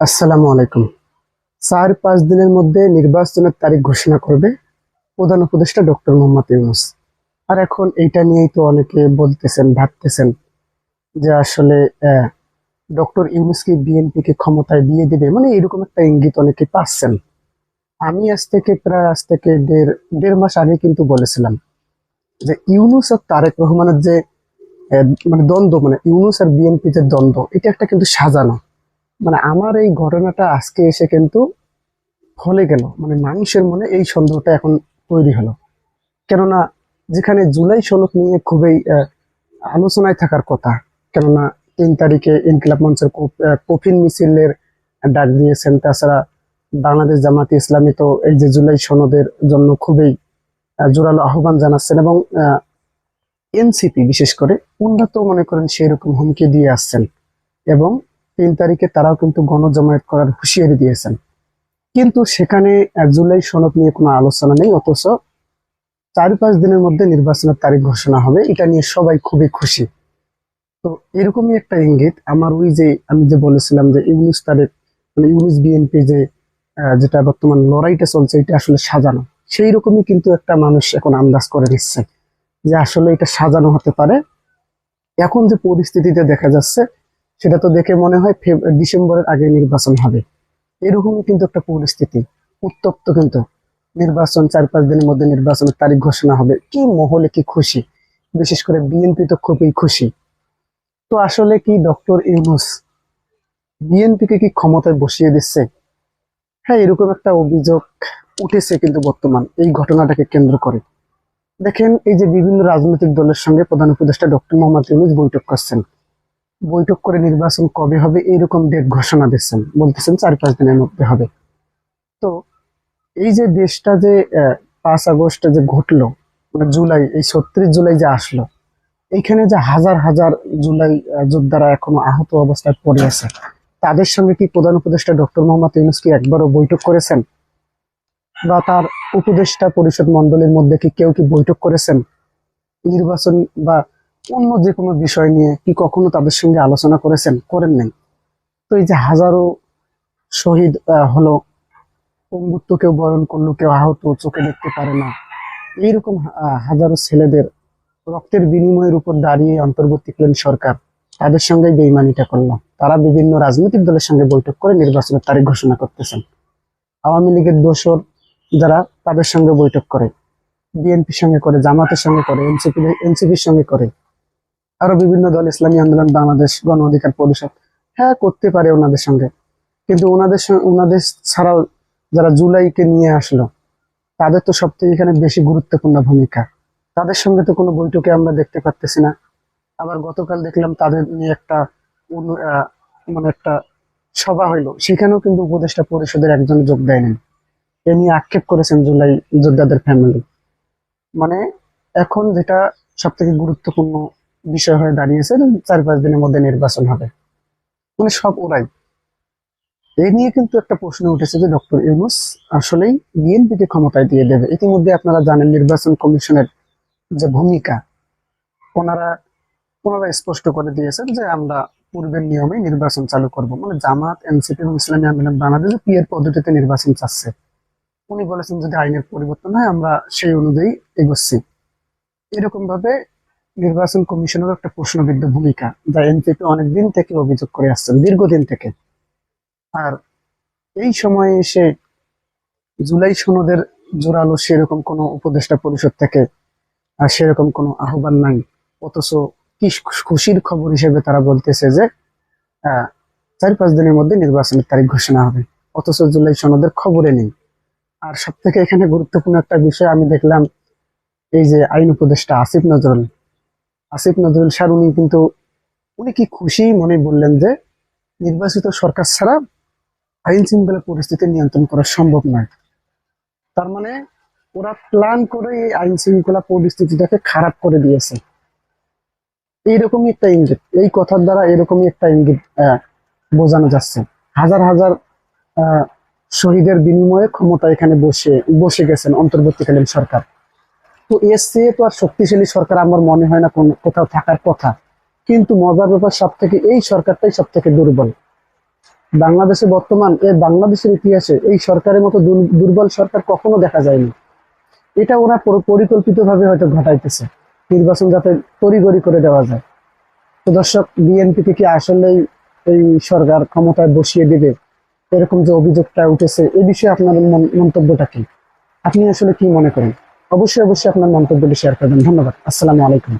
আসসালামু আলাইকুম। চার পাঁচ দিনের মধ্যে নির্বাচনের তারিখ ঘোষণা করবে প্রধান উপদেষ্টা ডক্টর মোহাম্মদ ইউনুস। আর এখন এইটা নিয়েই তো অনেকে বলতেছেন, ভাবতেছেন যে আসলে ডক্টর ইউনুসকে বিএনপিকে ক্ষমতায় দিয়ে দেবে? মানে এরকম একটা ইঙ্গিত অনেকে পাচ্ছেন। আমি আজ থেকে প্রায় আজ থেকে দেড় দেড় মাস আগে কিন্তু বলেছিলাম যে ইউনুস আর তারেক রহমানের যে মানে দ্বন্দ্ব মানে ইউনুস আর বিএনপি যে দ্বন্দ্ব, এটা একটা কিন্তু সাজানো। মানে আমার এই ঘটনাটা আজকে এসে কিন্তু ফলে গেল। মানে মানুষের মনে এই সন্দেহটা এখন তৈরি হলো। কেননা যেখানে জুলাই সনদ নিয়ে খুবই আলোচনায় থাকার কথা, কেননা তিন তারিখে ইনকিলাব মঞ্চের কফিন মিছিলের ডাক দিয়েছেন। তাছাড়া বাংলাদেশ জামাতে ইসলামী তো এই যে জুলাই সনদের জন্য খুবই জোরালো আহ্বান জানাচ্ছেন এবং এনসিপি বিশেষ করে, উন্নত মনে করেন সেই রকম হুমকি দিয়ে আসছেন। এবং তিন তারিখে তারাও কিন্তু গণজমায়েত করার হুঁশিয়ারি দিয়েছেন। কিন্তু সেখানে জুলাই সনদ নিয়ে কোনো আলোচনা নেই, অথচ চার পাঁচ দিনের মধ্যে নির্বাচনের তারিখ ঘোষণা হবে, এটা নিয়ে সবাই খুবই খুশি। তো এরকমই একটা ইঙ্গিত, আমার ওই যে আমি যে বলেছিলাম যে ইউনুস তারিখ মানে ইউনুস বিএনপি যে যেটা বর্তমান লড়াইটা চলছে, এটা আসলে সাজানো। সেই রকমই কিন্তু একটা মানুষ এখন আন্দাজ করে নিচ্ছে যে আসলে এটা সাজানো হতে পারে। এখন যে পরিস্থিতিতে দেখা যাচ্ছে সেটা তো দেখে মনে হয় ডিসেম্বরের আগে নির্বাচন হবে। এরকমই কিন্তু একটা পরিস্থিতি। উত্তপ্ত কিন্তু। নির্বাচন চার, পাঁচ দিনের মধ্যে নির্বাচনের তারিখ ঘোষণা হবে। কি মহলে কি খুশি। বিশেষ করে বিএনপি তো খুবই খুশি। তো আসলে কি ডক্টর ইউনুস বিএনপিকে কি ক্ষমতায় বসিয়ে দিচ্ছে? হ্যাঁ এরকম একটা অভিযোগ উঠেছে কিন্তু বর্তমান। এই ঘটনাটাকে কেন্দ্র করে। দেখেন, এই যে বিভিন্ন রাজনৈতিক দলের সঙ্গে প্রধান উপদেষ্টা ডক্টর মোহাম্মদ ইউনুস বৈঠক করছেন। বৈঠক করে নির্বাচন কবে হবে এইরকম ডেট ঘোষণা দিচ্ছেন। বলতেছেন চার পাঁচ দিনের মধ্যে হবে। তো এই যে দেশটা যে পাঁচ আগস্ট যে ঘটলো মানে জুলাই, এই ছত্রিশ জুলাই যে আসলো, এইখানে যে হাজার হাজার জুলাই যোদ্ধারা এখনও আহত অবস্থায় পড়ে আছে, তাদের সঙ্গে কি প্রধান উপদেষ্টা ডক্টর মোহাম্মদ ইউনুস কি একবারও বৈঠক করেছেন? বা তার উপদেষ্টা পরিষদ মণ্ডলীর মধ্যে কি কেউ কি বৈঠক করেছেন? নির্বাচন বা অন্য যে কোনো বিষয় নিয়ে কি কখনো তাদের সঙ্গে আলোচনা করেছেন, করেন নাই? তো এই যে হাজারো শহীদ হলো পঙ্গুত্ব কেউ বরণ করল, কেউ আহত, চোখে দেখতে পারে না। এইরকম হাজারো ছেলেদের রক্তের বিনিময়ের উপর দাঁড়িয়ে অন্তর্বর্তীকালীন সরকার, তাদের সঙ্গে বেইমানিটা করল। তারা বিভিন্ন রাজনৈতিক দলের সঙ্গে বৈঠক করে নির্বাচনের তারিখ ঘোষণা করতেছেন। আওয়ামী লীগের দোসর যারা, তাদের সঙ্গে বৈঠক করে। বিএনপির সঙ্গে করে, জামাতের সঙ্গে করে এনসিপি এনসিপির সঙ্গে করে। আরও বিভিন্ন দল ইসলামী আন্দোলন, বাংলাদেশ গণ অধিকার পরিষদ হ্যাঁ করতে পারে ওনাদের সঙ্গে। কিন্তু ওনাদের ওনাদের ছাড়াও যারা জুলাইকে নিয়ে আসলো, তাদের তো সব থেকে এখানে বেশি গুরুত্বপূর্ণ ভূমিকা। তাদের সঙ্গে তো কোনো বৈঠকে আমরা দেখতে পারতেছি না। আবার গতকাল দেখলাম তাদের নিয়ে একটা মানে একটা সভা হইল। সেখানেও কিন্তু উপদেষ্টা পরিষদের একজন যোগ দেয়নি। এ নিয়ে আক্ষেপ করেছেন জুলাই যোদ্ধাদের ফ্যামিলি মানে এখন যেটা সব থেকে গুরুত্বপূর্ণ বিষয় হয়ে দাঁড়িয়েছে চার পাঁচ দিনের মধ্যে নির্বাচন হবে। মানে সব ওরাই। এই নিয়ে কিন্তু একটা প্রশ্ন উঠেছে যে ডক্টর ইউনুস আসলেই বিএনপিকে ক্ষমতায় দিয়ে দেবে। ইতিমধ্যে আপনারা জানেন নির্বাচন কমিশনের যে ভূমিকা, ওনারা ওনারা স্পষ্ট করে দিয়েছেন যে আমরা পূর্বের নিয়মে নির্বাচন চালু করব। মানে জামাত, এনসিপি এবং ইসলামী আন্দোলন বাংলাদেশ পিয়ের পদ্ধতিতে নির্বাচন চাচ্ছে। উনি বলেছেন যদি আইনের পরিবর্তন হয়, আমরা সেই অনুযায়ী এগোচ্ছি। এরকম ভাবে নির্বাচন কমিশনের একটা প্রশ্নবিদ্ধ ভূমিকা। যা এনপিপি অনেকদিন থেকে অভিযোগ করে আসছেন দীর্ঘদিন থেকে। আর এই সময়ে এসে জুলাই সনদের জোরালো সেরকম কোনো উপদেষ্টা পরিষদ থেকে আর সেরকম কোনো আহ্বান নাই। অথচ কি খুশির খবর হিসেবে তারা বলতেছে যে চার পাঁচ দিনের মধ্যে নির্বাচনের তারিখ ঘোষণা হবে। অথচ জুলাই সনদের খবরে নেই। আর সব থেকে এখানে গুরুত্বপূর্ণ একটা বিষয় আমি দেখলাম, এই যে আইন উপদেষ্টা আসিফ নজরুল আসিফ নজরুল স্যার, উনি কিন্তু, উনি কি খুশি মনে বললেন যে নির্বাচিত সরকার ছাড়া আইন শৃঙ্খলা পরিস্থিতি নিয়ন্ত্রণ করা সম্ভব নয়। তার মানে ওরা প্ল্যান করে এই আইন শৃঙ্খলা পরিস্থিতিটাকে খারাপ করে দিয়েছে। এইরকমই একটা ইঙ্গিত, এই কথার দ্বারা এরকমই একটা ইঙ্গিত বোঝানো যাচ্ছে। হাজার হাজার শহীদের বিনিময়ে ক্ষমতা এখানে বসে বসে গেছেন অন্তর্বর্তীকালীন সরকার। তো এর চেয়ে তো আর শক্তিশালী সরকার আমার মনে হয় না কোন কোথাও থাকার কথা। কিন্তু মজার ব্যাপার সব থেকে এই সরকারটাই সব থেকে দুর্বল। বাংলাদেশে বর্তমান এই বাংলাদেশের ইতিহাসে এই সরকারের মতো দুর্বল সরকার কখনো দেখা যায়নি। এটা ওরা পরিকল্পিত ভাবে হয়তো ঘটাইতেছে। নির্বাচন যাতে তড়িগড়ি করে দেওয়া যায়। তো দর্শক বিএনপি থেকে আসলেই এই সরকার ক্ষমতায় বসিয়ে দেবে। এরকম যে অভিযোগটা উঠেছে, এ বিষয়ে আপনার মন- মন্তব্যটা কি? আপনি আসলে কি মনে করেন? অবশ্যই অবশ্যই আপনার মন্তব্যগুলি শেয়ার করবেন। ধন্যবাদ। আসসালামু আলাইকুম।